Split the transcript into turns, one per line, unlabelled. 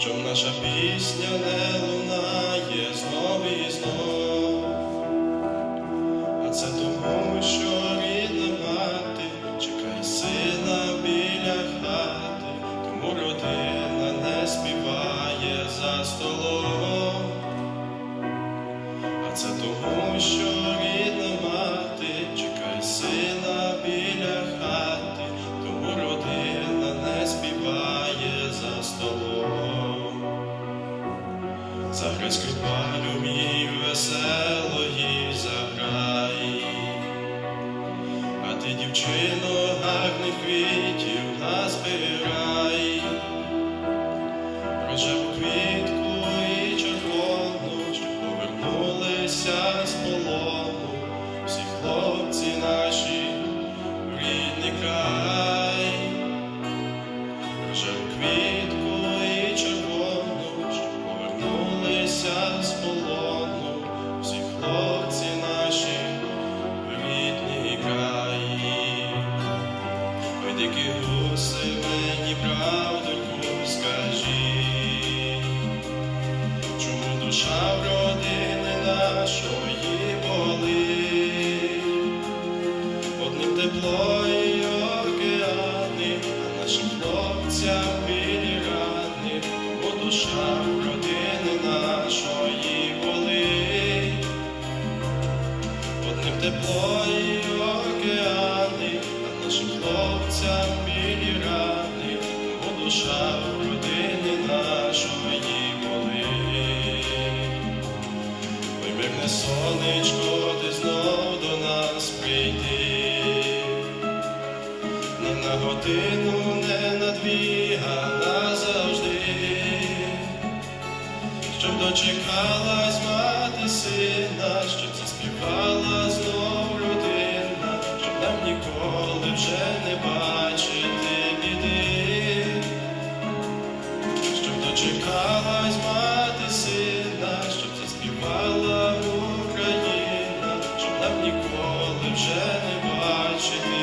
чом наша пісня не лунає знов і знов, а це тому, що рідна мати чекає сина біля хати, тому родина не співає за столом. А це тому, що Заграй скрипалю мій веселої заграй, а ти, дівчино, гарних квітів назбирай, рожеву квітку Одним океани, а нашим хлопцям білі рани, бо душа в родини нашої болить. Ой, мирне сонечко, ти знов до нас прийди, не на годину, не на дві, а назавжди щоб дочекалась мати сина, щоб заспівала Вже не бачити біди, щоб дочекалась мати сина, щоб заспівала Україна, щоб нам ніколи вже не бачити.